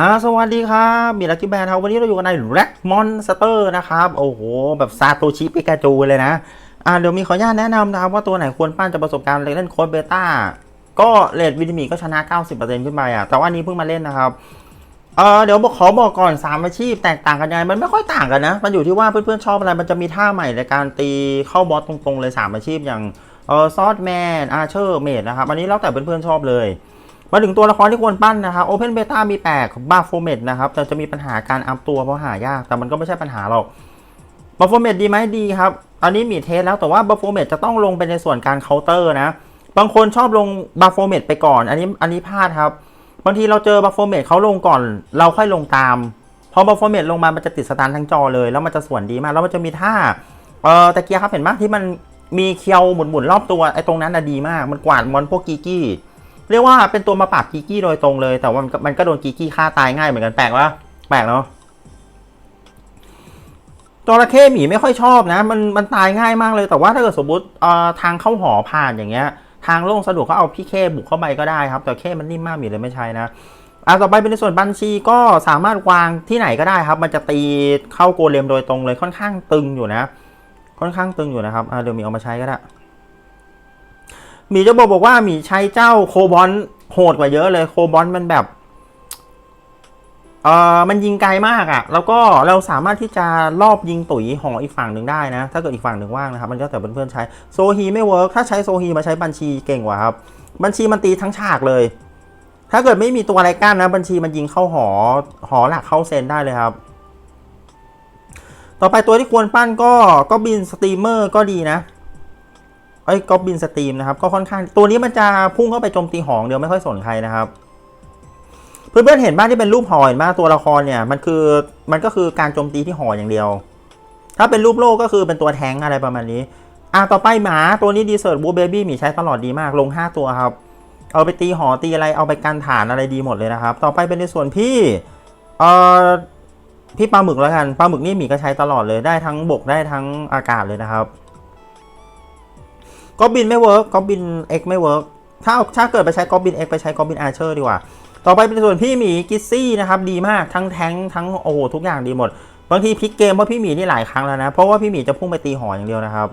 ฮะสวัสดีครับมีลัคกี้แบร์ครับวันนี้เราอยู่กันในแร็กมอนสเตอร์นะครับ โอ้โห แบบซาโตชิปิกาจูเลยนะ อ่าเดี๋ยวมีขออนุญาตแนะนำนะครับว่าตัวไหนควรปั้นจะประสบการณ์เล่นโค้ดเบต้า ก็เลดวิตามิก็ชนะ 90%ขึ้นไปอะ แต่ว่าอันนี้เพิ่งมาเล่นนะครับ เออเดี๋ยวขอบอกก่อน 3 อาชีพแตกต่างกันยังไง มันไม่ค่อยต่างกันนะ มันอยู่ที่ว่าเพื่อนๆชอบอะไร มันจะมีท่าใหม่ในการตีเข้าบอสตรงๆเลย 3 อาชีพอย่างเออซอสแมนอาร์เชอร์เมดนะครับ อันนี้แล้วแต่เพื่อนๆชอบเลย มาถึงตัวละครที่ควรปั้นนะครับโอเพนเบต้ามีแปลกบาโฟเมดนะครับแต่จะมีปัญหาการอัพตัวเพราะหายาก แต่มันก็ไม่ใช่ปัญหาหรอกบาโฟเมดดีไหมดีครับ อันนี้มีเทสแล้วแต่ว่าบาโฟเมดจะต้องลงไปในส่วนการเคาน์เตอร์นะ บางคนชอบลงบาโฟเมดไปก่อน อันนี้อันนี้พลาดครับ บางทีเราเจอบาโฟเมดเขาลงก่อน เราค่อยลงตาม พอบาโฟเมดลงมา มันจะติดสตาร์ทั้งจอเลย แล้วมันจะส่วนดีมาก แล้วมันจะมีท่า เออตะเกียครับเห็นไหมที่มันมีเคียวหมุนๆรอบตัวไอ้ตรงนั้นนะดีมาก มันกวาดมอนพวกกีกี้ เรียกว่าเป็นตัวมาปราบกีกี้โดยตรงเลย แต่ว่ามันก็มันก็โดนกีกี้ฆ่าตายง่ายเหมือนกันแปลกวะแปลกเนาะจระเข้หมีไม่ค่อยชอบนะ มันมันตายง่ายมากเลย แต่ว่าถ้าเกิดสมมติเอ่อทางเข้าหอผ่านอย่างเงี้ย ทางโล่งสะดวกก็เอาพี่เคบุกเข้าไปก็ได้ครับ แต่เคมันนิ่มมากหมีเลยไม่ใช่นะอะต่อไปเป็นในส่วนบัญชีก็สามารถวางที่ไหนก็ได้ครับ มันจะตีเข้าโกเลมโดยตรงเลยค่อนข้างตึงอยู่นะ ค่อนข้างตึงอยู่นะครับอะเดี๋ยวมีเอามาใช้ก็ได้ หมีจะบอกบอกว่าหมีใช้เจ้าโคบอลโหดกว่าเยอะเลยโคบอลมันแบบเออมันยิงไกลมากอะ่ะ แล้วก็เราสามารถที่จะรอบยิงตุ๋ยขออีกฝั่งหนึ่งได้นะ ถ้าเกิดอีกฝั่งหนึ่งว่างนะครับ มันก็แต่เพื่อนๆใช้โซฮีไม่เวิร์กถ้าใช้โซฮีมาใช้บัญชีเก่งกว่าครับ บัญชีมันตีทั้งฉากเลย ถ้าเกิดไม่มีตัวอะไรกั้นนะ บัญชีมันยิงเข้าหอหอหลักเข้าเซนได้เลยครับ ต่อไปตัวที่ควรปั้นก็ก็บินสตรีมเมอร์ก็ดีนะ ไอ้ยก็บินสตรีมนะครับก็ค่อนข้างตัวนี้มันจะพุ่งเข้าไปโจมตีหองเดียวไม่ค่อยสนใครนะครับเพื่อนๆเห็นบ้านที่เป็นรูปหอเห็นบ้านตัวละครเนี่ยมันคือมันก็คือการโจมตีที่หออย่างเดียว ถ้าเป็นรูปโลกก็คือเป็นตัวแทงอะไรประมาณนี้อะต่อไปหมาตัวนี้ดีเซิร์ตบูเบบี้มีใช้ตลอดดีมากลง 5 ตัวครับ เอาไปตีหอตีอะไรเอาไปกันฐานอะไรดีหมดเลยนะครับ ต่อไปเป็นในส่วนพี่เอ่อพี่ปลาหมึกแล้วกันปลาหมึกนี่หมีก็ใช้ตลอดเลยได้ทั้งบกได้ทั้งอากาศเลยนะครับ ก็บินไม่เวิร์กก็บินเอ็กไม่เวิร์กถ้าถ้าเกิดไปใช้ก็บินเอ็กไปใช้ก็บินอาร์เชอร์ดีกว่า ต่อไปเป็นส่วนพี่หมีกิซซี่นะครับดีมากทั้งแทงทั้งโอ้โหทุกอย่างดีหมด บางทีพลิกเกมเพราะพี่หมีนี่หลายครั้งแล้วนะ เพราะว่าพี่หมีจะพุ่งไปตีหออย่างเดียวนะครับ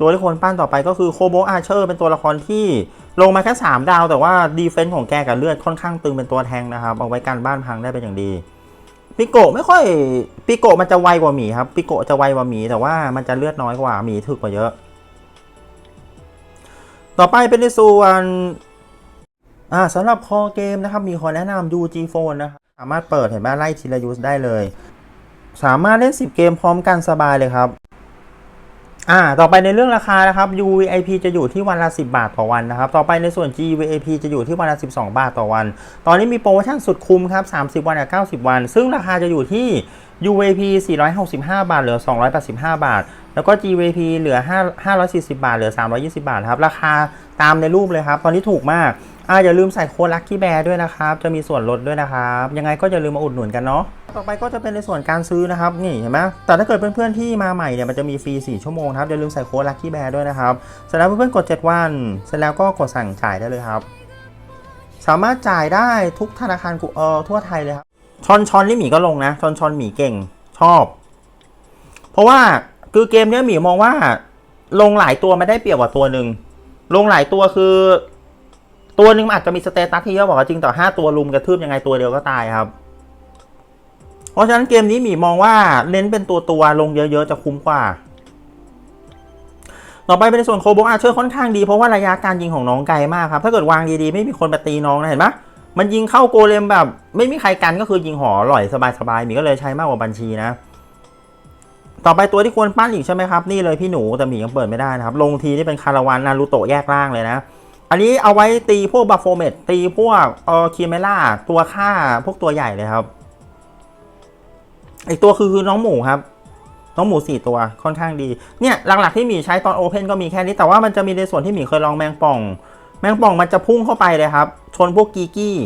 ตัวที่คนปั้นต่อไปก็คือโคโบอาร์เชอร์เป็นตัวละครที่ลงมาแค่ 3 ดาว แต่ว่าดีเฟนส์ของแกกับเลือดค่อนข้างตึงเป็นตัวแทงนะครับเอาไว้กันบ้านพังได้เป็นอย่างดีปิโกะไม่ค่อยปิโกะมันจะไวกว่าหมีครับปิโกะจะไวกว่าหมีแต่ว่ามันจะเลือดน้อยกว่าหมีถึกกว่าเยอะ ต่อไปเป็นในส่วนอ่าสำหรับคอเกมนะครับ มีขอแนะนำ UG Phone นะครับสามารถเปิดเห็นไหมไล่ทีละยูสได้เลย สามารถเล่น 10 เกมพร้อมกันสบายเลยครับ อ่า ต่อไปในเรื่องราคานะครับ UVIP จะอยู่ที่วันละ 10 บาทต่อวันนะครับ ต่อไปในส่วน GVIP จะอยู่ที่วันละ 12 บาทต่อวัน ตอนนี้มีโปรโมชั่นสุดคุ้มครับ 30 วันกับ90 วัน ซึ่งราคาจะอยู่ที่ UVP 465 บาท เหลือ 285 บาท แล้วก็ GVP เหลือ 5 540 บาท เหลือ 320 บาทครับ ราคาตามในรูปเลยครับ ตอนนี้ถูกมาก อ่าอย่าลืมใส่โค้ดลัคกี้แบร์ด้วยนะครับ จะมีส่วนลดด้วยนะครับ ยังไงก็อย่าลืมมาอุดหนุนกันเนาะต่อไปก็จะเป็นในส่วนการซื้อนะครับนี่เห็นไหมแต่ถ้าเกิดเพื่อนๆที่มาใหม่เนี่ยมันจะมีฟรี 4 ชั่วโมงครับอย่าลืมใส่โค้ดลัคกี้แบร์ด้วยนะครับเสร็จแล้วเพื่อนๆกด 7 วัน เสร็จแล้วก็กดสั่งจ่ายได้เลยครับ สามารถจ่ายได้ทุกธนาคารกูเออทั่วไทยเลยครับชอนชอนนี่หมีก็ลงนะชอนชอนหมีเก่งชอบ เพราะว่าคือเกมเนี้ยหมีมองว่าลงหลายตัวไม่ได้เปรียบกว่าตัวหนึ่งลงหลายตัวคือ ตัวหนึ่งมันอาจจะมีสเตตัสที่เยอะบอกว่าจริงต่อห้าตัวลุมกระทืบยังไงตัวเดียวก็ตายครับ เพราะฉะนั้นเกมนี้หมีมองว่าเน้นเป็นตัวตัวลงเยอะๆจะคุ้มกว่า ต่อไปเป็นส่วนโคโบอาเชอร์ค่อนข้างดีเพราะว่าระยะการยิงของน้องไกลมากครับ ถ้าเกิดวางดีๆไม่มีคนมาตีน้องนะเห็นปะมันยิงเข้าโกเลมแบบ ไม่มีใครกันก็คือยิงหอหล่อยสบายๆหมีก็เลยใช้มากกว่าบัญชีนะต่อไปตัวที่ควรปั้นอีกใช่ไหมครับ นี่เลยพี่หนูแต่หมียังเปิดไม่ได้นะครับ ลงทีนี่เป็นคาราวานนารูโตะแยกร่างเลยนะ อันนี้เอาไว้ตีพวกบัฟโฟเมตตีพวกเออคีเมล่าตัวฆ่าพวกตัวใหญ่เลยครับ อีกตัวคือคือน้องหมูครับ น้องหมูสี่ตัวค่อนข้างดี เนี่ยหลักๆที่หมีใช้ตอนโอเพนก็มีแค่นี้ แต่ว่ามันจะมีในส่วนที่หมีเคยลองแมงป่อง แมงป่องมันจะพุ่งเข้าไปเลยครับ ชนพวกกีกี้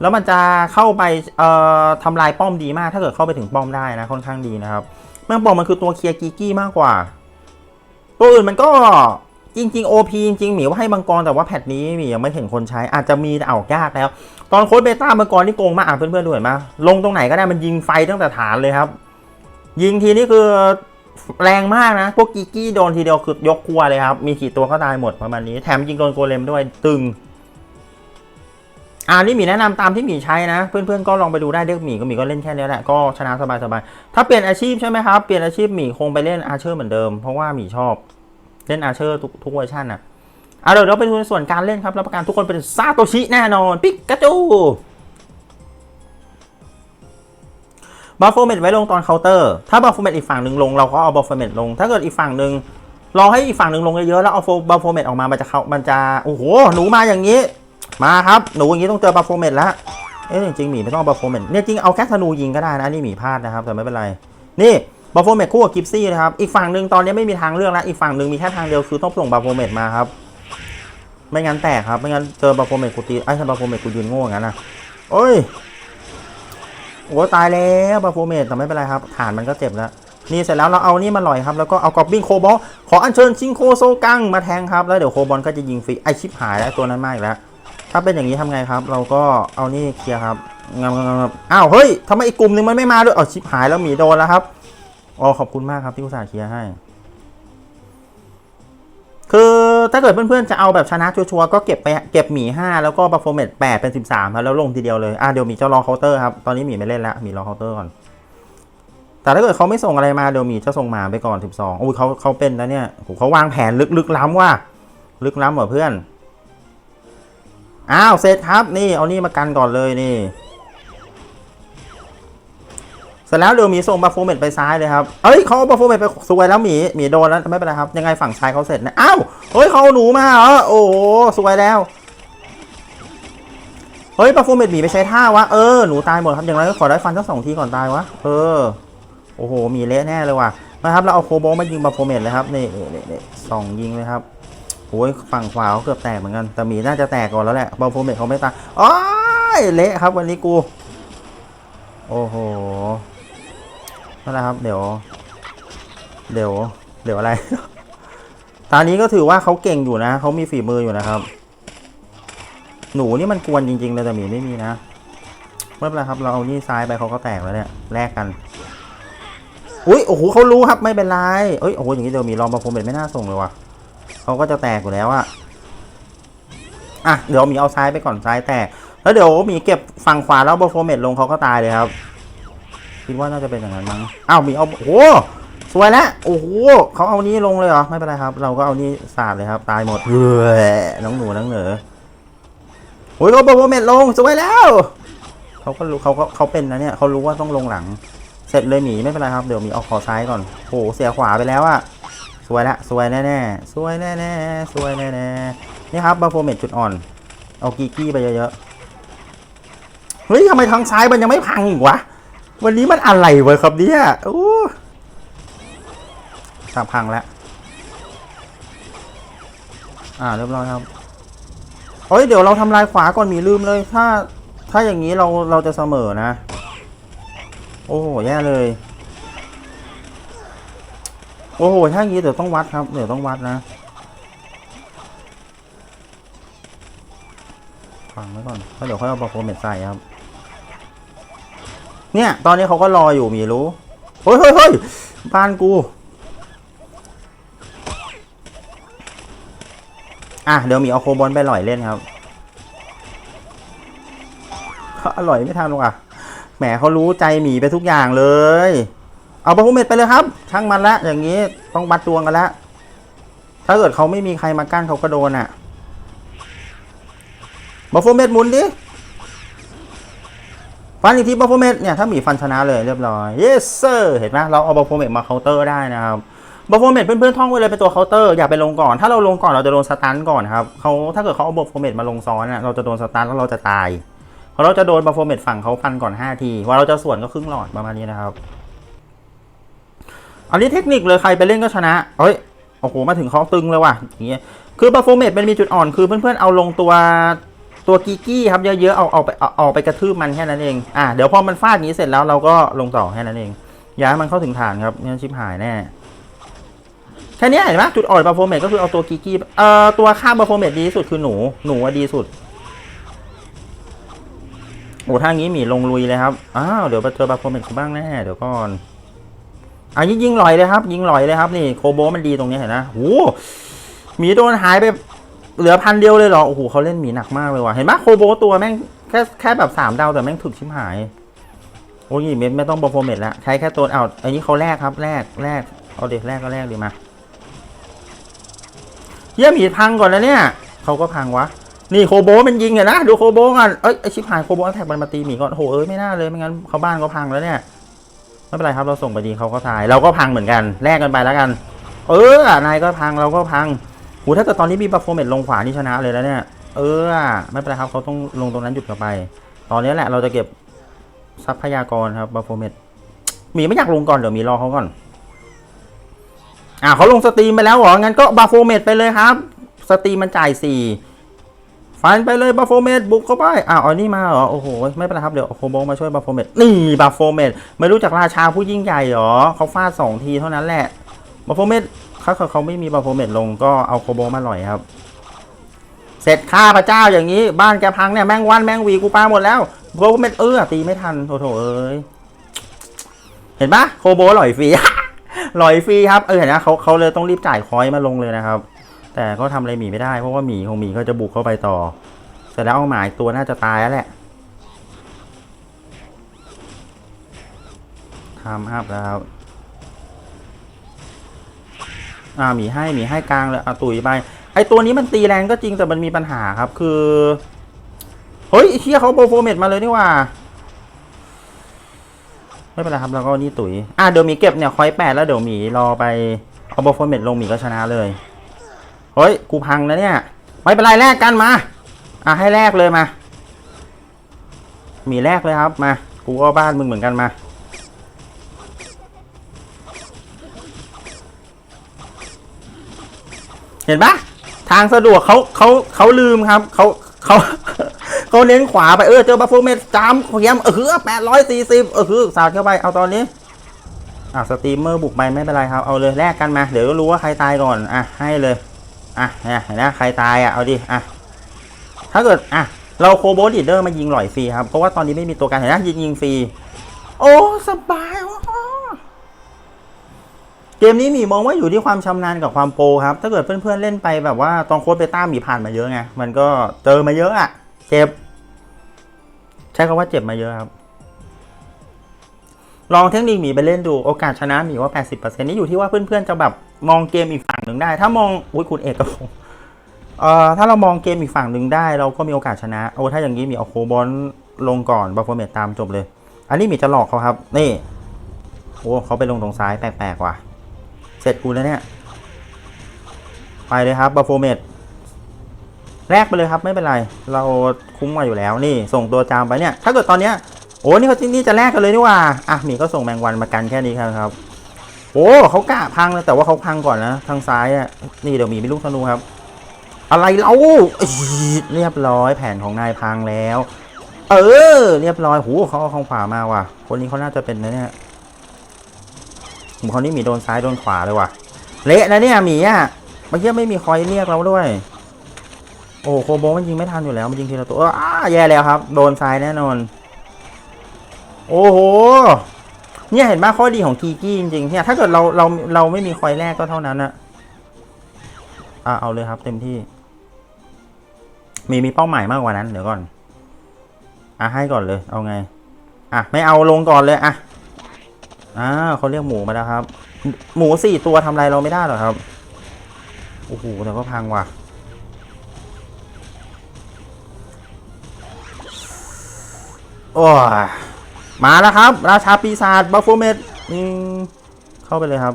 แล้วมันจะเข้าไปเอ่อทำลายป้อมดีมาก ถ้าเกิดเข้าไปถึงป้อมได้นะค่อนข้างดีนะครับ แมงป่องมันคือตัวเคลียร์กีกี้มากกว่า ตัวอื่นมันก็ จริงๆ OP จริงๆหมีว่าให้มังกรแต่ว่าแพทนี้หมียังไม่เห็นคนใช้อาจจะมีแต่เอายากแล้ว ตอนโค้ดเบต้ามังกรนี่โกงมากอะเพื่อนๆดูเห็นไหมลงตรงไหนก็ได้มันยิงไฟตั้งแต่ฐานเลยครับ ยิงทีนี่คือแรงมากนะ พวกกีกี้โดนทีเดียวคือยกครัวเลยครับ มีกี่ตัวก็ตายหมดประมาณนี้ แถมยิงโดนโกเลมด้วยตึงอ่านี่หมีแนะนำตามที่หมีใช้นะ เพื่อนๆก็ลองไปดูได้เด็กหมีก็หมีก็เล่นแค่นี้แหละก็ชนะสบายๆถ้าเปลี่ยนอาชีพใช่ไหมครับเปลี่ยนอาชีพหมีคงไปเล่นอาเชอร์เหมือนเดิมเพราะว่าหมีชอบ เล่นอาเชอร์ทุกเวอร์ชันนะอะเดี๋ยวเราไปดูในส่วนการเล่นครับรับประกันทุกคนเป็นซาโตชิแน่นอน ปิกาจูบัฟโฟเมตไว้ลงตอนเคาน์เตอร์ ถ้าบัฟโฟเมตอีกฝั่งหนึ่งลงเราก็เอาบัฟโฟเมตลง ถ้าเกิดอีกฝั่งหนึ่งรอให้อีกฝั่งหนึ่งลงเยอะๆแล้วเอาบัฟโฟเมตออกมา มันจะเขามันจะ โอ้โห หนูมาอย่างนี้ มาครับ หนูอย่างนี้ต้องเจอบัฟโฟเมตแล้ว เอ๊ะจริงๆหมีไม่ต้องบัฟโฟเมตเนี่ยจริงเอาแค่ธนูยิงก็ได้นะ นี่หมีพลาดนะครับ แต่ไม่เป็นไร นี่ บัฟโฟเมตคู่กับกิฟซี่นะครับ อีกฝั่งหนึ่งตอนนี้ไม่มีทางเลือกแล้ว อีกฝั่งหนึ่งมีแค่ทางเดียวคือต้องส่งบัฟโฟเมตมาครับ ไม่งั้นแตกครับ ไม่งั้นเจอบัฟโฟเมตกูตี ไอ้ถ้าบัฟโฟเมตกูยืนโง่งั้นนะโอ้ย โอ้ตายแล้วบัฟโฟเมตแต่ไม่เป็นไรครับฐานมันก็เจ็บแล้ว นี่เสร็จแล้วเราเอานี่มาลอยครับ แล้วก็เอากอบบินโคบอลขออัญเชิญชิงโคโซกังมาแทงครับ แล้วเดี๋ยวโคบอลก็จะยิงฟรี ไอชิปหายแล้วตัวนั้นมากแล้ว ถ้าเป็นอย่างนี้ทำไงครับ เราก็เอานี่เคลียร์ครับงามๆๆอ้าว เฮ้ยทำไมอีกกลุ่มหนึ่งมันไม่มาด้วย เอาชิปหายแล้วหมีโดนแล้วครับ อ๋อขอบคุณมากครับที่อุตส่าห์เคลียร์ให้ คือถ้าเกิดเพื่อนๆจะเอาแบบชนะชัวร์ๆก็เก็บไปเก็บหมี5แล้วก็บัฟโฟเมนต8เป็น13ครับแล้วลงทีเดียวเลย อะเดี๋ยวหมีจะรอเคาน์เตอร์ครับ ตอนนี้หมีไม่เล่นแล้วหมีรอเคาน์เตอร์ก่อน แต่ถ้าเกิดเขาไม่ส่งอะไรมาเดี๋ยวหมีจะส่งหมาไปก่อน12อุ้ยเขาเขาเป็นแล้วเนี่ยโหเขาวางแผนลึกลึกล้ำว่ะลึกล้ำเหรอเพื่อน อ้าวเสร็จครับนี่เอานี่มากันก่อนเลยนี่ สร็จแล้วเดี๋ยวหมีส่งบัฟโฟเมตไปซ้ายเลยครับ เอ้ยเขาเอาบัฟโฟเมตไปสวยแล้วหมีหมีโดนแล้วไม่เป็นไรครับ ยังไงฝั่งซ้ายเขาเสร็จนะ อ้าว เฮ้ยเขาหนูมาเหรอ โอ้โหสวยแล้ว เฮ้ยบัฟโฟเมตหมีไปใช้ท่าวะ เออหนูตายหมดครับ อย่างไรก็ขอได้ฟันสักสองทีก่อนตายวะ เออ โอ้โหหมีเละแน่เลยว่ะ นะครับเราเอาโคโบมายิงบัฟโฟเมตเลยครับ นี่นี่สองยิงเลยครับโอ้ยฝั่งขวาเขาเกือบแตกเหมือนกัน แต่หมีน่าจะแตกก่อนแล้วแหละบัฟโฟเมตเขาไม่ตายอ้ายเละครับวันนี้กู โอ้โห นั่นแหละครับ เดี๋ยว เดี๋ยว เดี๋ยวอะไรตอนนี้ก็ถือว่าเขาเก่งอยู่นะ เขามีฝีมืออยู่นะครับ หนูนี่มันกวนจริงๆเลยแต่หมีไม่มีนะไม่เป็นไรครับ เราเอานี่ซ้ายไปเขาก็แตกแล้วเนี่ย แลกกัน อุ้ย โอ้โหเขารู้ครับ ไม่เป็นไรเอ้ย โอ้โห อย่างนี้เดี๋ยวมีลองมาโฟมเบ็ดไม่น่าส่งเลยว่ะเขาก็จะแตกอยู่แล้วอะอะ เดี๋ยวมีเอาซ้ายไปก่อนซ้ายแตก แล้วเดี๋ยวมีเก็บฝั่งขวาแล้วบอโฟเมตลงเขาก็ตายเลยครับ คิดว่าน่าจะเป็นอย่างนั้นมั้งอ้าวมีเอาโอ้โหสวยแล้วโอ้โหเขาเอานี้ลงเลยเหรอไม่เป็นไรครับ เราก็เอานี้สาดเลยครับ ตายหมดเฮ้ยน้องหนูน้องเหนือโอ้ยเขาบอกว่าเม็ดลงสวยแล้วเขาก็รู้เขาก็เขาเป็นนะเนี่ยเขารู้ว่าต้องลงหลัง เสร็จเลยหมีไม่เป็นไรครับเดี๋ยวหมีเอาคอซ้ายก่อนโอ้โหเสียขวาไปแล้วอะสวยละสวยแน่ๆสวยแน่ๆสวยแน่ๆนี่ครับบัฟโฟเมตจุดอ่อน เอากีกี้ไปเยอะๆเฮ้ยทำไมทางซ้ายมันยังไม่พังอีกวะ วันนี้มันอะไรวะครับเนี่ยโอ้สามพังแล้ว อ่าเรียบร้อยครับเฮ้ยเดี๋ยวเราทำลายขวาก่อนมีลืมเลย ถ้าถ้าอย่างนี้เราเราจะเสมอนะ โอ้โหแย่เลย โอ้โหถ้าอย่างนี้เดี๋ยวต้องวัดครับ เดี๋ยวต้องวัดนะฟังไว้ก่อนแล้วเดี๋ยวค่อยเอาบอโฟเมตใส่ครับ เนี่ย ตอนนี้เขาก็รออยู่มีรู้เฮ้ยเฮ้ยเฮ้ยบ้านกู อะ เดี๋ยวมีเอาโคบอลไปหล่อยเล่นครับอร่อยไม่ทันหรอกอะแหมเขารู้ใจหมีไปทุกอย่างเลย เอาบอลโฟเมตไปเลยครับ ช่างมันละ อย่างนี้ต้องบัดดวงกันละ ถ้าเกิดเขาไม่มีใครมากั้นเขาก็โดนอะบอลโฟเมตหมุนดิ ฟันอีกทีบัฟโฟเมตเนี่ยถ้าหมีฟันชนะเลยเรียบร้อย yes sir เห็นไหมเราเอาบัฟโฟเมตมาเคาน์เตอร์ได้นะครับบัฟโฟเมตเพื่อนๆท่องไว้เลยเป็นตัวเคาน์เตอร์อย่าไปลงก่อน ถ้าเราลงก่อนเราจะโดนสตันก่อนครับเขาถ้าเกิดเขาเอาบัฟโฟเมตมาลงซ้อนน่ะเราจะโดนสตันแล้วเราจะตายเพราะเราจะโดนบัฟโฟเมตฝั่งเขาฟันก่อน 5 ทีว่าเราจะส่วนก็ครึ่งหลอดประมาณนี้นะครับอันนี้เทคนิคเลยใครไปเล่นก็ชนะเฮ้ยโอ้โหมาถึงเขาตึงเลยว่ะอย่างเงี้ยคือบัฟโฟเมตมันมีจุดอ่อนคือเพื่อนๆเอาลงตัว ตัวกีกี้ครับเยอะๆเอาเอาไปเอาเอาไปกระทืบมันแค่นั้นเองอะเดี๋ยวพอมันฟาดนี้เสร็จแล้วเราก็ลงต่อแค่นั้นเองอย่าให้มันเข้าถึงฐานครับไม่งั้นชิบหายแน่แค่นี้เห็นไหมจุดอ่อนบัฟโฟเมตก็คือเอาตัวกีกี้เอ่อตัวค่าบัฟโฟเมตดีสุดคือหนูหนูดีสุดโอ้ทางนี้หมีลงลุยเลยครับอ้าวเดี๋ยวเจอบัฟโฟเมตกูบ้างแน่เดี๋ยวก่อนอะยิงยิงลอยเลยครับ ยิงลอยเลยครับนี่โคโบมันดีตรงนี้เห็นนะโอ้หมีโดนหายไป เหลือพันเดียวเลยเหรอ โอ้โหเขาเล่นหมีหนักมากเลยว่ะ เห็นไหมโคโบตัวแม่งแค่แค่แบบสามดาวแต่แม่งถึกชิมหาย โอ้ยไม่ไม่ต้องบัฟโฟเมตแล้วใช้แค่ตัวเอาอันนี้เขาแลกครับแลกแลกเอาเด็กแรกก็แลกดีมาเยี่ยมหีพังก่อนนะเนี่ยเขาก็พังวะ นี่โคโบมันยิงอะนะดูโคโบกันเอ้ยไอชิบหายโคโบแท็กมันมาตีหมีก่อนโอ้โหเอ้ยไม่น่าเลยไม่งั้นเขาบ้านก็พังแล้วเนี่ยไม่เป็นไรครับเราส่งไปดีเขาก็ทาย เราก็พังเหมือนกันแลกกันไปแล้วกัน เออนายก็พังเราก็พัง หูถ้าเกิดตอนนี้มีบัฟโฟเมตลงขวานี่ชนะเลยแล้วเนี่ย เออ ไม่เป็นไรครับเขาต้องลงตรงนั้นหยุดกันไป ตอนนี้แหละเราจะเก็บทรัพยากรครับบัฟโฟเมตมีไม่อยากลงก่อนเดี๋ยวมีรอเขาก่อน อ่าเขาลงสตรีมไปแล้วเหรอ งั้นก็บาโฟเมตไปเลยครับ สตรีมมันจ่ายสี่ฟันไปเลยบาโฟเมตบุกเข้าไป อ้าวอานี่มาเหรอ โอ้โห ไม่เป็นไรครับเดี๋ยวโคโบมาช่วยบาโฟเมตนี่บาโฟเมตไม่รู้จักราชาผู้ยิ่งใหญ่เหรอเขาฟาดสองทีเท่านั้นแหละบาโฟเมต ถ้าเขาไม่มีบาโฟเมตลงก็เอาโคโบมาหน่อยครับ เสร็จข้าพระเจ้าอย่างนี้ บ้านแกพังเนี่ยแมงวันแมงวีกูปาหมดแล้วโคโบเมตเออตีไม่ทันโถโถเอ้ยเห็นปะโคโบหล่อยฟรีลอยฟรีครับเออเห็นนะเขาเขาเลยต้องรีบจ่ายคอยมาลงเลยนะครับ แต่ก็ทำอะไรหมีไม่ได้เพราะว่าหมีของหมีก็จะบุกเข้าไปต่อเสร็จแล้วเอาหมายตัวน่าจะตายแล้วแหละทำอัพแล้วครับ อ่าหมีให้หมีให้กลางเลยเอาตุยไป ไอตัวนี้มันตีแรงก็จริงแต่มันมีปัญหาครับ คือเฮ้ยเชี่ยเขาโปรโฟเมตมาเลยนี่ว่าไม่เป็นไรครับแล้วก็นี่ตุ๋ยอะเดี๋ยวหมีเก็บเนี่ยคอยแปดแล้วเดี๋ยวหมีรอไปเอาโบอฟเมตลงหมีก็ชนะเลยเฮ้ยกูพังแล้วเนี่ยไม่เป็นไรแลกกันมาอะให้แลกเลยมาหมีแลกเลยครับมา กูก็บ้านมึงเหมือนกันมา ห็นปะทางสะดวกเขาเขาเขาลืมครับเขาเขาเขาเน้นขวาไปเออเจอบัฟเฟอร์เมตจามเขียมเออแปดร้อยสี่สิบเออสาดเข้าไปเอาตอนนี้อะสตรีมเมอร์บุกไปไม่เป็นไรครับเอาเลยแลกกันมาเดี๋ยวก็รู้ว่าใครตายก่อนอะให้เลยอะเนี่ยเห็นะใครตายอะเอาดิอะถ้าเกิดอะเราโคโบลีเดอร์มายิงหล่อยฟรีครับเพราะว่าตอนนี้ไม่มีตัวการเห็นนะยิงยิงฟรีโอ้สบายโเกมนี้หมีมองว่าอยู่ที่ความชำนาญกับความโปรครับ ถ้าเกิดเพื่อนๆเล่นไปแบบว่าตอนโค้ดเบต้าหมีผ่านมาเยอะไง มันก็เจอมาเยอะอะเจ็บ ใช้คำว่าเจ็บมาเยอะครับ ลองเทคนิคหมีไปเล่นดูโอกาสชนะหมีว่า 80%นี่อยู่ที่ว่าเพื่อนๆจะแบบมองเกมอีกฝั่งหนึ่งได้ ถ้ามองอุ้ยคุณเอกกระพงเอ่อถ้าเรามองเกมอีกฝั่งหนึ่งได้ เราก็มีโอกาสชนะ โอ้ถ้าอย่างนี้หมีเอาโคบอลลงก่อนบัฟเฟอร์เมตตามจบเลย อันนี้หมีจะหลอกเขาครับ นี่โอ้เขาไปลงตรงซ้ายแปลกๆว่ะ เสร็จกูแล้วเนี่ย ไปเลยครับบัฟเฟอร์เมตแลกไปเลยครับไม่เป็นไร เราคุ้มมาอยู่แล้วนี่ ส่งตัวจามไปเนี่ย ถ้าเกิดตอนเนี้ยโอ้นี่เขาที่นี่จะแลกกันเลยนี่ว่าอะหมีก็ส่งแมงวันมากันแค่นี้ครับโอ้เขากะพังนะแต่ว่าเขาพังก่อนนะทางซ้ายอะนี่เดี๋ยวมีมีลูกธนูครับ อะไรเราเรียบร้อยแผนของนายพังแล้ว เออ เรียบร้อยหูเขาเอาข้างขวามาว่ะ คนนี้เขาน่าจะเป็นนะเนี่ย ผมคนนี้หมีโดนซ้ายโดนขวาเลยว่ะ เละนะเนี่ยหมีอะเมื่อกี้ไม่มีคอยเรียกเราด้วย โอ้โคโบมันยิงไม่ทันอยู่แล้ว มันยิงทีละตัวอ้าแย่แล้วครับ โดนทรายแน่นอน โอ้โห เนี่ยเห็นไหมข้อดีของกีกี้จริงๆเนี่ยถ้าเกิดเราเราเราไม่มีคอยแรกก็เท่านั้นอะอะเอาเลยครับ เต็มที่ มีมีเป้าหมายมากกว่านั้นเดี๋ยวก่อน อะให้ก่อนเลย เอาไง อะไม่เอาลงก่อนเลยอะ อ่าเขาเรียกหมูมาแล้วครับ หมูสี่ตัวทำอะไรเราไม่ได้หรอกครับ โอ้โหแต่ก็พังว่ะ โอ้ยมาแล้วครับ ราชาปีศาจบัฟโฟเมตเข้าไปเลยครับ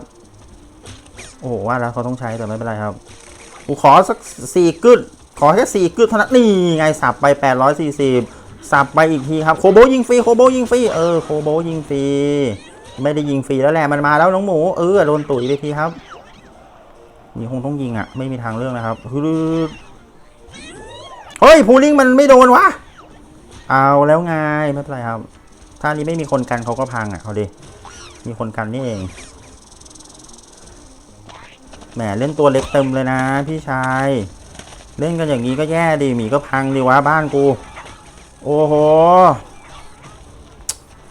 โอ้โหว่าแล้วเขาต้องใช้แต่ไม่เป็นไรครับกูขอสักสี่กึดขอแค่สี่กึดเท่านั้นนี่ไงสับไปแปดร้อยสี่สิบสับไปอีกทีครับโคโบยิงฟรีโคโบยิงฟรีเออโคโบยิงฟรี ไม่ได้ยิงฟรีแล้วแหละมันมาแล้วน้องหมูเออโดนตุ๋ยไปทีครับนี่คงต้องยิงอะ ไม่มีทางเลือกนะครับฮึเฮ้ยพูลิงมันไม่โดนวะเอาแล้วไงไม่เป็นไรครับ ถ้านี้ไม่มีคนกันเขาก็พังอะเขาดิมีคนกันนี่เองแหมเล่นตัวเล็กเต็มเลยนะ พี่ชาย เล่นกันอย่างนี้ก็แย่ดิหมีก็พังดิวะบ้านกู โอ้โห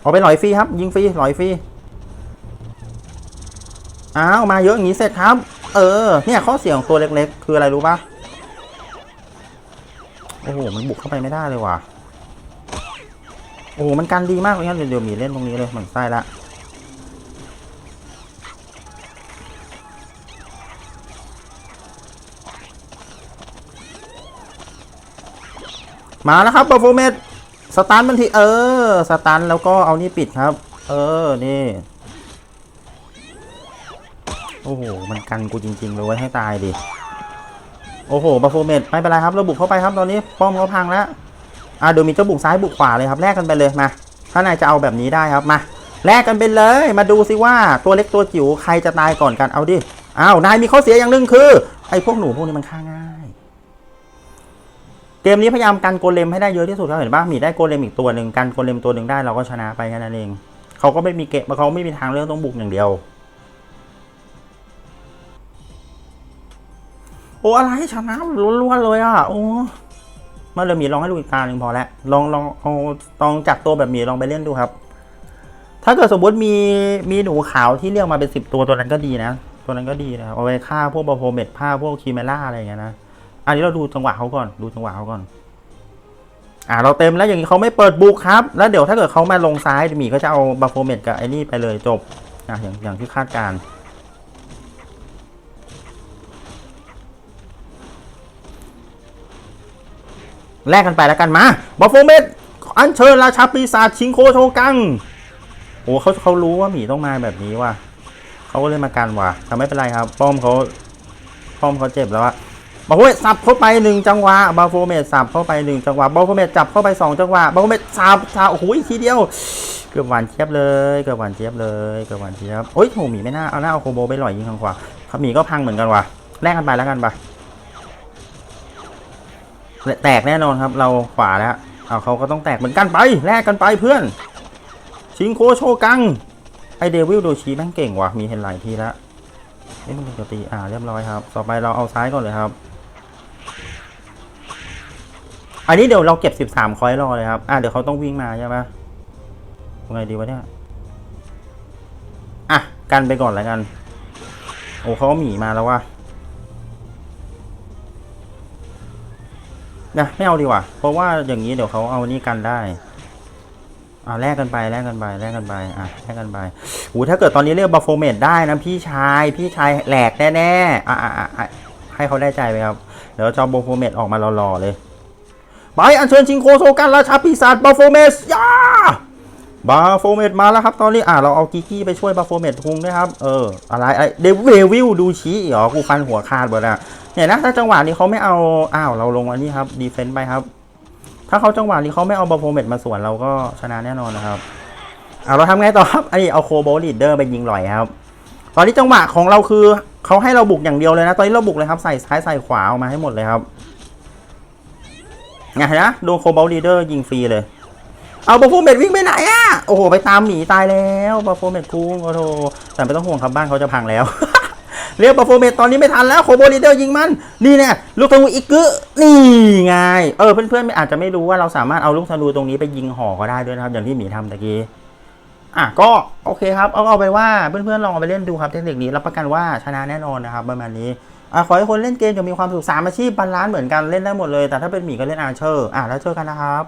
เอาไปหลอยฟรีครับ ยิงฟรีหลอยฟรี อ้าวมาเยอะอย่างนี้เสร็จครับ เออ เนี่ยข้อเสียของตัวเล็กๆ คืออะไรรู้ปะโอ้โหมันบุกเข้าไปไม่ได้เลยว่ะ โอ้โหมันกันดีมากเลยครับเดี๋ยวมีเล่นตรงนี้เลยเหมือนไส้ละมาแล้วครับเปอร์โฟเมตสตาร์ทมันทีเออ สตาร์ทแล้วก็เอานี่ปิดครับ เออ นี่ โอ้โห มันกันกูจริงๆเลยไว้ให้ตายดิ โอ้โหเปอร์โฟเมตไม่เป็นไรครับเราบุกเข้าไปครับตอนนี้ป้อมเขาพังแล้ว อะเดี๋ยวมีเจ้าบุกซ้ายบุกขวาเลยครับแลกกันไปเลยมา ถ้านายจะเอาแบบนี้ได้ครับมาแลกกันไปเลย มาดูสิว่าตัวเล็กตัวจิ๋วใครจะตายก่อนกันเอาดิอ้าวนายมีข้อเสียอย่างหนึ่งคือ ไอ้พวกหนูพวกนี้มันฆ่าง่ายเกมนี้พยายามกันโกเลมให้ได้เยอะที่สุดครับเห็นป่ะมีได้โกเลมอีกตัวหนึ่งกันโกเลมตัวหนึ่งได้เราก็ชนะไปแค่นั้นเองเขาก็ไม่มีเกมเขาไม่มีทางเลือกต้องบุกอย่างเดียว อ้อะไรชนะล้วนๆเลยอะโอ้มาเลยมีลองให้ดูอีกตาหนึ่งพอแล้วลองลองเอาลองจับตัวแบบหมีลองไปเล่นดูครับ ถ้าเกิดสมมติมีมีหนูขาวที่เรียกมาเป็นสิบตัวตัวนั้นก็ดีนะ ตัวนั้นก็ดีนะเอาไปฆ่าพวกบาโฟเมตฆ่าพวกคีเมล่าอะไรอย่างเงี้ยนะอันนี้เราดูจังหวะเขาก่อนดูจังหวะเขาก่อน อ่าเราเต็มแล้วอย่างนี้เขาไม่เปิดบุกครับ แล้วเดี๋ยวถ้าเกิดเขามาลงซ้ายหมีก็จะเอาบาโฟเมตกับไอ้นี่ไปเลยจบอะอย่างอย่างที่คาดการณ์ แลกกันไปแล้วกันมาบาโฟเมตอันเชิญราชาปีศาจชิงโคโชกังโอ้เขาเขารู้ว่าหมีต้องมาแบบนี้ว่ะเขาก็เลยมากันว่ะแต่ไม่เป็นไรครับป้อมเขาป้อมเขาเจ็บแล้วอะบาโฟเมตสับเข้าไปหนึ่งจังหวะบาโฟเมตสับเข้าไปหนึ่งจังหวะบาโฟเมตจับเข้าไปสองจังหวะบาโฟเมตสับสับโอ้โหทีเดียวเกือบหวานเจี๊ยบเลยเกือบหวานเจี๊ยบเลยเกือบหวานเจี๊ยบโอ้ยโหหมีไม่น่าเอาหน้าเอาโคโบไปหล่อยยิงทางขวาครับหมีก็พังเหมือนกันว่ะแลกกันไปแล้วกันปะ แตกแน่นอนครับ เราขวาแล้วเอาเขาก็ต้องแตกเหมือนกันไปแลกกันไปเพื่อน ชิงโคโชกัง ไอเดวิลโดชีแม่งเก่งว่ะมีเห็นหลายทีแล้วเอ๊ะมันปกติอ่าเรียบร้อยครับ ต่อไปเราเอาซ้ายก่อนเลยครับ อันนี้เดี๋ยวเราเก็บสิบสามคอยรอเลยครับ อ่าเดี๋ยวเขาต้องวิ่งมาใช่ไหมยังไงดีวะเนี่ย อะ กันไปก่อนแล้วกัน โอ้เขาหมีมาแล้วว่ะ นะไม่เอาดีกว่า เพราะว่าอย่างนี้เดี๋ยวเขาเอานี่กันได้ อ่าแลกกันไปแลกกันไปแลกกันไปอะแลกกันไปหูถ้าเกิดตอนนี้เรียกบัฟโฟเมดได้นะพี่ชาย พี่ชายแหลกแน่ๆอะอะอะอะให้เขาได้ใจไปครับ เดี๋ยวจอบัฟโฟเมดออกมารอๆเลย ไปอัญเชิญชิงโคโซกันราชาปีศาจบัฟโฟเมตยา บัฟโฟเมดมาแล้วครับ ตอนนี้อะเราเอากิกกี้ไปช่วยบัฟโฟเมดทุงด้วยครับ เออ อะไรไอเดวิลดูชี้เหรอกูฟันหัวขาดหมดอะเนี่ยนะถ้าจังหวะนี้เขาไม่เอาอ้าวเราลงอันนี้ครับดีเฟนต์ไปครับ ถ้าเขาจังหวะนี้เขาไม่เอาบอลโฟเมตมาสวนเราก็ชนะแน่นอนนะครับเอาเราทำไงต่อครับไอ้เอาโคโบลีดเดอร์ไปยิงหล่อยครับ ตอนนี้จังหวะของเราคือเขาให้เราบุกอย่างเดียวเลยนะ ตอนนี้เราบุกเลยครับใส่ซ้ายใส่ขวาออกมาให้หมดเลยครับไงนะโดนโคโบลีดเดอร์ยิงฟรีเลย เอาบอลโฟเมตวิ่งไปไหนอะโอ้โห ไปตามหมีตายแล้วบอลโฟเมตคุ้งโอ้โหแต่ไม่ต้องห่วงครับบ้านเขาจะพังแล้ว เรียกบอลโฟเมตตอนนี้ไม่ทันแล้วโคโบลีเดอร์ยิงมัน นี่เนี่ยลูกธนูอีกกึนี่ไง เออเพื่อนๆอาจจะไม่รู้ว่าเราสามารถเอาลูกธนูตรงนี้ไปยิงห่อก็ได้ด้วยนะครับ อย่างที่หมีทำตะกี้อะก็โอเคครับเอาเอาไปว่าเพื่อนๆลองเอาไปเล่นดูครับเทคนิคนี้รับประกันว่าชนะแน่นอนนะครับประมาณนี้อะขอให้คนเล่นเกมจะมีความสุขสามอาชีพบาลานซ์เหมือนกันเล่นได้หมดเลย แต่ถ้าเป็นหมีก็เล่นอาร์เชอร์อะแล้วเจอกันนะครับ